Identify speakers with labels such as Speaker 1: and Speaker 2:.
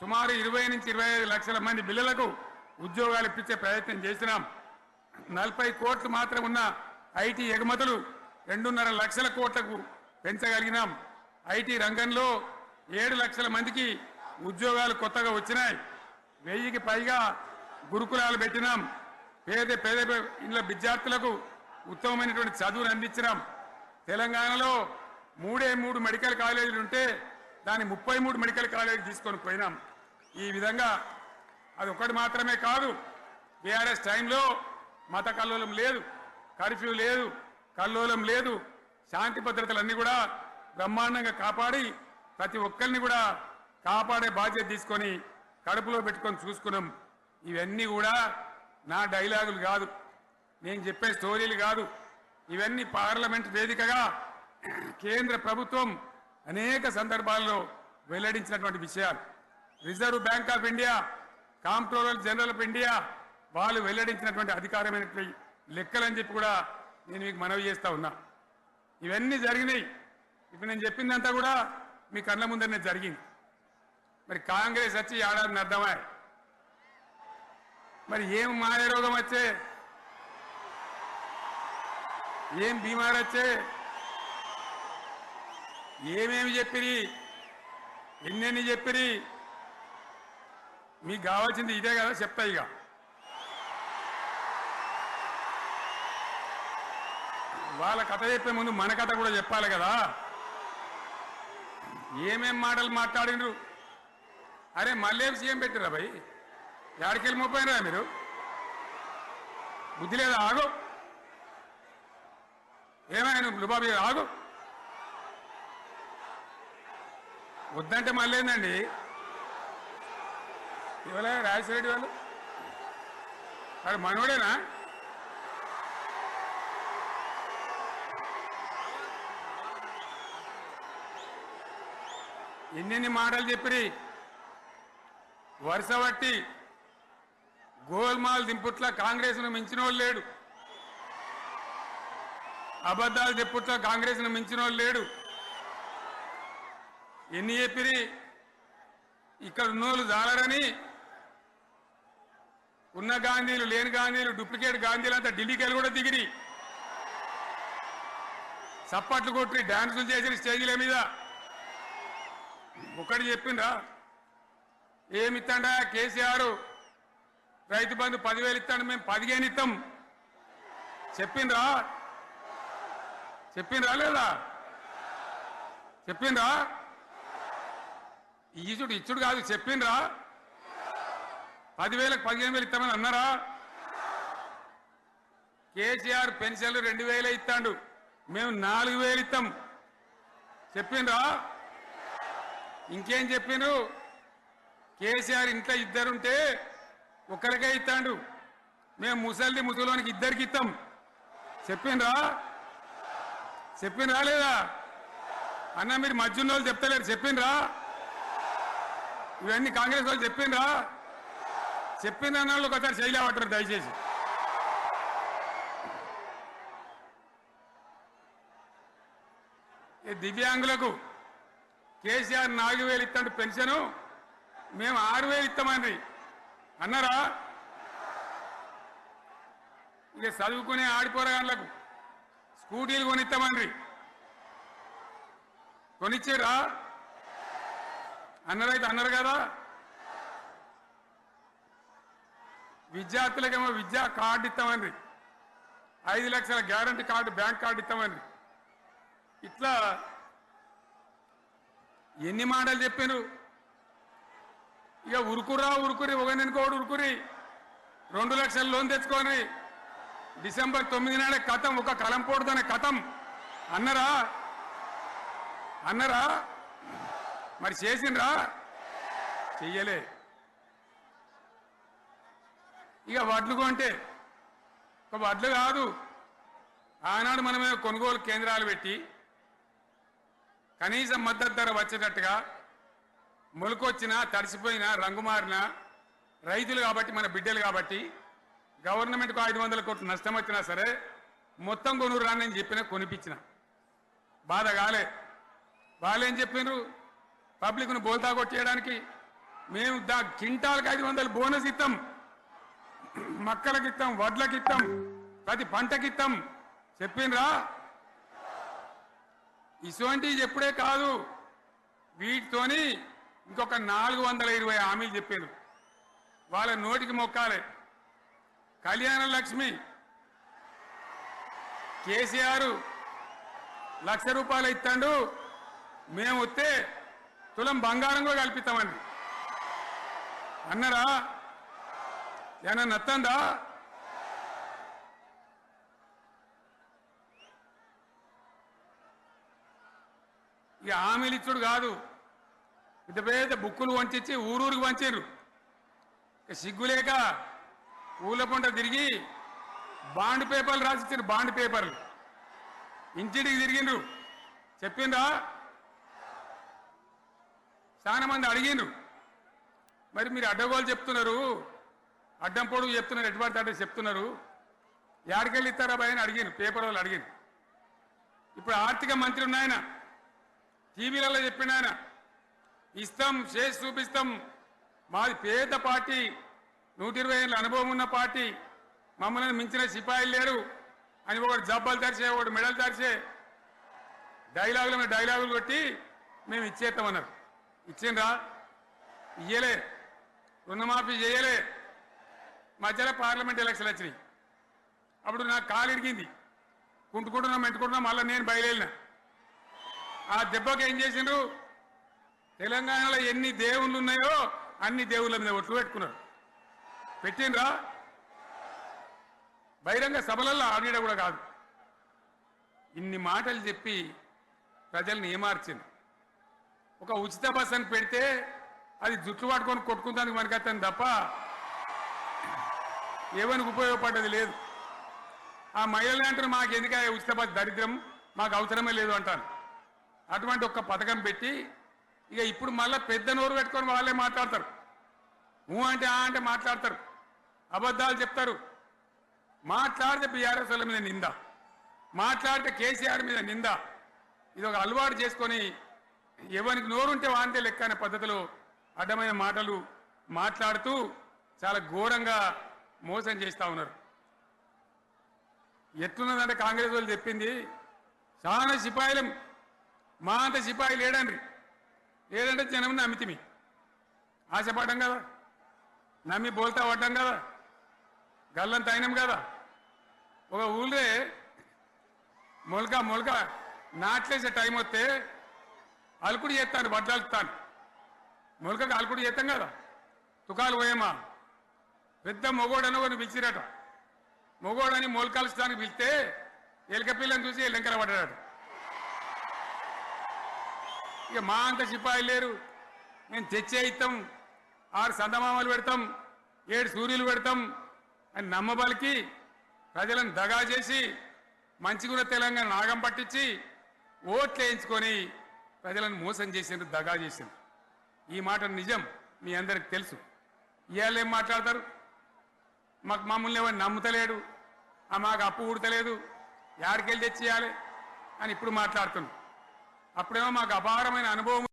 Speaker 1: సుమారు ఇరవై నుంచి ఇరవై ఐదు లక్షల మంది పిల్లలకు ఉద్యోగాలు ఇప్పించే ప్రయత్నం చేసినాం. నలభై కోట్లు మాత్రం ఉన్న ఐటీ ఎగుమతులు రెండున్నర లక్షల కోట్లకు పెంచగలిగినాం. ఐటీ రంగంలో ఏడు లక్షల మందికి ఉద్యోగాలు కొత్తగా వచ్చినాయి. వెయ్యికి పైగా గురుకులాలు పెట్టినాం. పేద పేద ఇళ్ళ విద్యార్థులకు ఉత్తమమైనటువంటి చదువును అందించినాం. తెలంగాణలో మూడే మూడు మెడికల్ కాలేజీలు ఉంటే దాన్ని ముప్పై మూడు మెడికల్ కాలేజీ తీసుకొని పోయినాం. ఈ విధంగా అది ఒకటి మాత్రమే కాదు బీఆర్ఎస్ టైంలో మత కల్లోలం లేదు కర్ఫ్యూ లేదు కల్లోలం లేదు. శాంతి భద్రతలన్నీ కూడా బ్రహ్మాండంగా కాపాడి ప్రతి ఒక్కరిని కూడా కాపాడే బాధ్యత తీసుకొని కడుపులో పెట్టుకొని చూసుకున్నాం. ఇవన్నీ కూడా నా డైలాగులు కాదు నేను చెప్పే స్టోరీలు కాదు. ఇవన్నీ పార్లమెంట్ వేదికగా కేంద్ర ప్రభుత్వం అనేక సందర్భాల్లో వెల్లడించినటువంటి విషయాలు. Reserve bank of India comptroller general of India వాళ్ళు వెల్లడించినటువంటి అధికారమైనటువంటి లెక్కలని చెప్పి కూడా నేను మీకు మనవి చేస్తా ఉన్నా. ఇవన్నీ జరిగినాయి. ఇప్పుడు నేను చెప్పిందంతా కూడా మీ కళ్ళ ముందరనే జరిగింది. మరి కాంగ్రెస్ వచ్చి ఏడాదిని అర్థమా మరి ఏం మాయ రోగం వచ్చే? ఏం బీమార్ వచ్చే? ఏమేమి చెప్పిరి? ఎన్నెన్ని చెప్పిరి? మీకు కావాల్సింది ఇదే కదా చెప్తా ఇక. వాళ్ళ కథ చెప్పే ముందు మన కథ కూడా చెప్పాలి కదా. ఏమేం మాటలు మాట్లాడిండ్రు అరే మళ్ళీ సీఎం పెట్టిరా భయ్? ఎక్కడికెళ్ళి మోపోయినరా మీరు? బుద్ధి లేదా? ఆగు. ఏమైనా లుబాబీ ఆగు. వద్దంటే మళ్ళీ ఏందండి ఇవాళ రాజశేఖరెడ్డి వాళ్ళు? వాడు మనోడేనా? ఎన్నెన్ని మాటలు చెప్పిరి? వరుస బట్టి గోల్మాల్ దింపుట్ల కాంగ్రెస్ను మించిన వాళ్ళు లేడు. అబద్ధాలు చెప్పుట్ల కాంగ్రెస్ను మించిన వాళ్ళు లేడు. ఎన్ని చెప్పిరి? ఇక్కడ ఉన్నోళ్ళు జాలరని ఉన్న గాంధీలు లేని గాంధీలు డూప్లికేట్ గాంధీలు అంతా ఢిల్లీకి వెళ్ళి కూడా దిగిరి. చప్పట్లు కొట్టి డాన్సులు చేసిన స్టేజీల మీద. ఒకటి చెప్పిండ్రా ఏమిత్తండా కేసీఆర్? రైతు బంధు పదివేలు ఇస్తాడు మేము పదిహేను ఇస్తాం చెప్పిండ్రా? చెప్పిండ్రా లేదా? చెప్పిండ్రా? ఇచ్చుడు ఇచ్చుడు కాదు చెప్పిండ్రా. పదివేలకు పదిహేను వేలు ఇస్తామని అన్నారా? కేసీఆర్ పెన్షన్లు రెండు వేలే ఇస్తాడు. మేము నాలుగు వేలు ఇస్తాం. చెప్పిండ్రా? ఇంకేం చెప్పిండ్రు? కేసీఆర్ ఇంట్లో ఇద్దరుంటే ఒకరికే ఇస్తాడు. మేము ముసలిది ముసలోనికి ఇద్దరికి ఇస్తాం. చెప్పిండ్రా? చెప్పిండ్రా లేదా? అన్న మీరు మధ్యున్న వాళ్ళు చెప్తలేరు చెప్పిండ్రా? ఇవన్నీ కాంగ్రెస్ వాళ్ళు చెప్పిండ్రా? చెప్పింది అన్న వాళ్ళు ఒకసారి చేయలేవట్టారు దయచేసి. ఈ దివ్యాంగులకు కేసీఆర్ నాలుగు వేలు ఇస్తాడు పెన్షను మేము ఆరు వేలు ఇస్తామండి. అన్నారా? ఇక చదువుకునే ఆడిపోరగాళ్ళకు స్కూటీలు కొనిస్తామండి. కొనిచ్చారా? అన్నారైతే అన్నారు కదా? విద్యార్థులకేమో విద్యా కార్డు ఇస్తామండి ఐదు లక్షల గ్యారంటీ కార్డు బ్యాంక్ కార్డు ఇస్తామండి ఇట్లా ఎన్ని మాటలు చెప్పారు? ఇక ఉరుకురా ఉరుకురి ఒకరినికోడు ఉరుకురి. రెండు లక్షల లోన్ తెచ్చుకొని డిసెంబర్ తొమ్మిది నాడే కథం ఒక కలం కలంపోడుతోనే కథం. అన్నరా? అన్నరా? మరి చేసిండ్రా? చెయ్యలే. ఇక వడ్లు కొంటే ఒక వడ్లు కాదు. ఆనాడు మనమే కొనుగోలు కేంద్రాలు పెట్టి కనీసం మద్దతు ధర వచ్చేటట్టుగా మొలకొచ్చినా తడిసిపోయినా రంగు మారినా రైతులు కాబట్టి మన బిడ్డలు కాబట్టి గవర్నమెంట్కు ఐదు వందల కోట్లు నష్టం వచ్చినా సరే మొత్తం కొనురు రాని చెప్పిన కొనిపించిన. బాధ కాలే. వాళ్ళు ఏం చెప్పిండ్రు పబ్లిక్ను బోల్తా కొట్టేయడానికి మేము దా కింటాలకు ఐదు వందలు బోనస్ ఇస్తాం మక్కలకి ఇస్తాం వడ్లకి ఇస్తాం ప్రతి పంటకి ఇస్తాం చెప్పిండ్రా? ఇటువంటివి చెప్పుడే కాదు. వీటితోని ఇంకొక నాలుగు వందల ఇరవై హామీలు చెప్పారు వాళ్ళ నోటికి మొక్కాలి. కళ్యాణ లక్ష్మి కేసీఆర్ లక్ష రూపాయలు ఇస్తాడు మేము వస్తే తులం బంగారం కూడా కల్పిస్తామండి. అన్నరా ఏమన్నా నత్తందా? ఇక హామీలు ఇచ్చుడు కాదు. పెద్ద పెద్ద బుక్కులు వంచి ఊరూరికి వంచారు ఇక సిగ్గులేక ఊళ్ళ పంట తిరిగి బాండ్ పేపర్లు రాసిచ్చారు బాండ్ పేపర్లు. ఇంటికి తిరిగిండ్రు. చెప్పిండ్రా? చాలా మంది అడిగిండ్రు. మరి మీరు అడ్డగోలు చెప్తున్నారు. అడ్డం పొడుగు చెప్తున్నారు ఎటువంటి అడ్డ చెప్తున్నారు. యాడికెళ్ళి ఇస్తారా భయ అని అడిగాను పేపర్ వాళ్ళు అడిగాను ఇప్పుడు ఆర్థిక మంత్రి ఉన్నాయన టీవీలలో చెప్పిన ఆయన ఇస్తాం చేసి చూపిస్తాం. మాది పేద పార్టీ నూట ఇరవై ఏళ్ళ అనుభవం ఉన్న పార్టీ మమ్మల్ని మించిన సిపాయిలు లేరు. అని ఒకటి జబ్బలు తెరిచే ఒకటి మెడలు తెరిచే డైలాగులు డైలాగులు కొట్టి మేము ఇచ్చేస్తామన్నారు. ఇచ్చిండ్రా? ఇయ్యలే. రుణమాఫీ చేయలే. మధ్యలో పార్లమెంట్ ఎలక్షన్ వచ్చినాయి. అప్పుడు నాకు కాలు ఇరిగింది. కుంటుకుంటున్నాం మెంటుకుంటున్నాం మళ్ళీ నేను బయలుదేరిన. ఆ దెబ్బకి ఏం చేసిండ్రు? తెలంగాణలో ఎన్ని దేవుళ్ళు ఉన్నాయో అన్ని దేవుళ్ళ మీద ఒట్లు పెట్టుకున్నారు. పెట్టిండ్రా? బహిరంగ సభలలో ఆడిడ కూడా కాదు. ఇన్ని మాటలు చెప్పి ప్రజల్ని ఏమార్చింది ఒక ఉచిత బస్ అని పెడితే అది జుట్లు పట్టుకొని కొట్టుకుందానికి మనకత్తాను తప్ప ఏమనికి ఉపయోగపడ్డది లేదు. ఆ మహిళలు అంటారు మాకు ఎందుక ఉచిత బస్ దరిద్రం? మాకు అవసరమే లేదు అంటాను అటువంటి ఒక పథకం పెట్టి ఇక ఇప్పుడు మళ్ళీ పెద్ద నోరు పెట్టుకొని వాళ్ళే మాట్లాడతారు. ఊ అంటే ఆ అంటే మాట్లాడతారు. అబద్ధాలు చెప్తారు. మాట్లాడితే బీఆర్ఎస్ వాళ్ళ మీద నింద. మాట్లాడితే కేసీఆర్ మీద నింద. ఇది ఒక అలవాటు చేసుకొని ఎవరికి నోరుంటే వాంతే లెక్క అనే పద్ధతిలో అడ్డమైన మాటలు మాట్లాడుతూ చాలా ఘోరంగా మోసం చేస్తా ఉన్నారు. ఎట్లున్నదంటే కాంగ్రెస్ వాళ్ళు చెప్పింది చాలా సిపాయిలు మా అంత సిపాయి లేడండి లేదంటే జనం నమ్మితిమి. ఆశపడ్డం కదా. నమ్మి బోల్తా పడ్డం కదా. గల్లంత అయినాం కదా. ఒక ఊళ్ళే మొలక మొలక నాట్లేసే టైం వస్తే అలుకుడు చేస్తాను వడ్డాలుతాను మొలకకు అలుకుడు చేస్తాం కదా? తుకాలు పోయేమా పెద్ద మొగోడని కొన్ని పిలిచిరట. మొగోడని మొలకలుస్తానికి పిలిస్తే ఎలక పిల్లని చూసి ఎల్లంకర పడ్డాడు ఇక మా అంత సిపాయి లేరు. మేము తెచ్చే ఇస్తాం ఆరు సందమామలు పెడతాం ఏడు సూర్యులు పెడతాం అని నమ్మబలికి ప్రజలను దగా చేసి మంచిగున్న తెలంగాణ నాగం పట్టించి ఓట్లు వేయించుకొని ప్రజలను మోసం చేసిండ్రు దగా చేసిండ్రు ఈ మాట నిజం మీ అందరికి తెలుసు. ఇవాళ ఏం మాట్లాడతారు? మాకు మమ్మల్ని ఎవరు నమ్ముతలేడు ఆ మాకు అప్పు ఉడతలేదు యాడికెళ్ళి తెచ్చియాలి అని ఇప్పుడు మాట్లాడుతున్నాం అప్పుడేమో మాకు అపారమైన అనుభవం